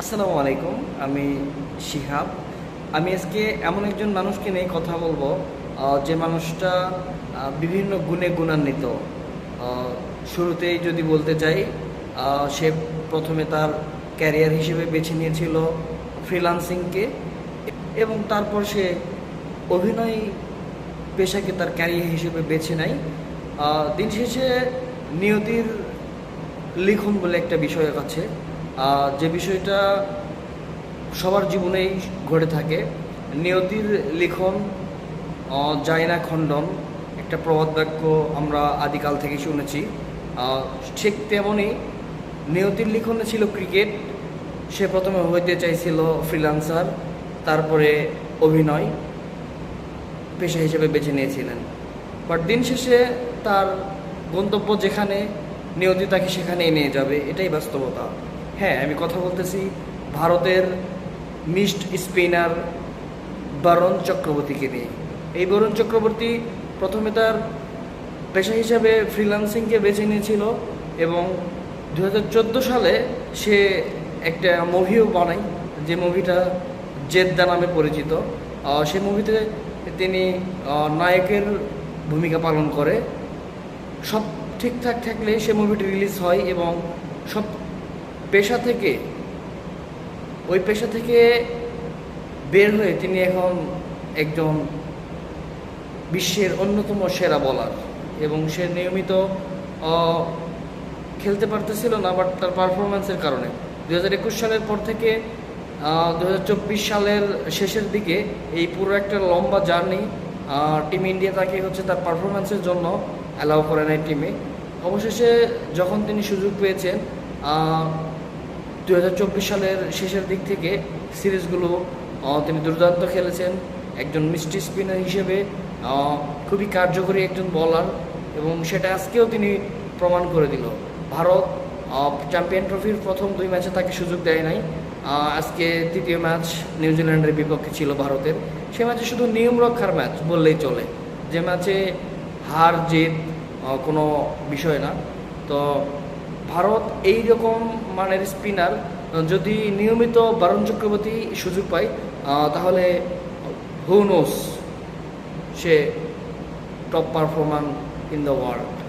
আসসালামু আলাইকুম, আমি শিহাব। আমি আজকে এমন একজন মানুষকে নিয়ে কথা বলব যে মানুষটা বিভিন্ন গুণে গুণান্বিত। শুরুতেই যদি বলতে চাই সে প্রথমে তার ক্যারিয়ার হিসেবে বেছে নিয়েছিল ফ্রিলান্সিংকে এবং তারপর সে অভিনয় পেশাকে তার ক্যারিয়ার হিসেবে বেছে নেয়। দিন শেষে নিয়তির লিখন বলে একটা বিষয় আছে। যে বিষয়টা সবার জীবনেই ঘটে থাকে, নিয়তির লিখন যায় খণ্ডন, একটা প্রবাদ বাক্য আমরা আদিকাল থেকে শুনেছি। ঠিক তেমনই নিয়তির লিখনে ছিল ক্রিকেট, সে প্রথমে হইতে চাইছিল ফ্রিলান্সার তারপরে অভিনয়, পেশা হিসেবে বেছে নিয়েছিলেন। বাট দিন শেষে তার গন্তব্য যেখানে, নিয়তি তাকে সেখানেই নিয়ে যাবে, এটাই বাস্তবতা। হ্যাঁ আমি কথা বলতেছি ভারতের মিস্ট স্পিনার বরুণ চক্রবর্তীকে নিয়ে। এই বরুণ চক্রবর্তী প্রথমে তার পেশা হিসাবে ফ্রিল্যান্সিংকে বেছে নিয়েছিল এবং দু হাজার চোদ্দ সালে সে একটা মুভিও বানায়, যে মুভিটা জেদ্দা নামে পরিচিত। সে মুভিতে তিনি নায়কের ভূমিকা পালন করে। সব ঠিকঠাক থাকলে সে মুভিটি রিলিজ হয় এবং সব পেশা থেকে, ওই পেশা থেকে বের হয়ে তিনি এখন একজন বিশ্বের অন্যতম সেরা বলার এবং সে নিয়মিত খেলতে পারতেছিল না বাট তার পারফরমেন্সের কারণে। দু হাজার একুশ সালের পর থেকে দু হাজার চব্বিশ সালের শেষের দিকে এই পুরো একটা লম্বা জার্নি টিম ইন্ডিয়া তাকে হচ্ছে তার পারফরমেন্সের জন্য অ্যালাউ করে নেয় টিমে অবশেষে যখন তিনি সুযোগ পেয়েছেন দু হাজার চব্বিশ সালের শেষের দিক থেকে সিরিজগুলো তিনি দুর্দান্ত খেলেছেন। একজন মিষ্টি স্পিনার হিসেবে খুবই কার্যকরী একজন বলার এবং সেটা আজকেও তিনি প্রমাণ করে দিল। ভারত চ্যাম্পিয়ন ট্রফির প্রথম দুই ম্যাচে তাকে সুযোগ দেয় নাই। আজকে তৃতীয় ম্যাচ নিউজিল্যান্ডের বিপক্ষে ছিল ভারতের। সে ম্যাচে শুধু নিয়ম রক্ষার ম্যাচ বললেই চলে। যে ম্যাচে হার, জিত কোনো বিষয় না। তো ভারত এই রকম মানের স্পিনার যদি নিয়মিত বারণ চক্রবর্তী সুযোগ পায় তাহলে হুনোস সে top performer in the world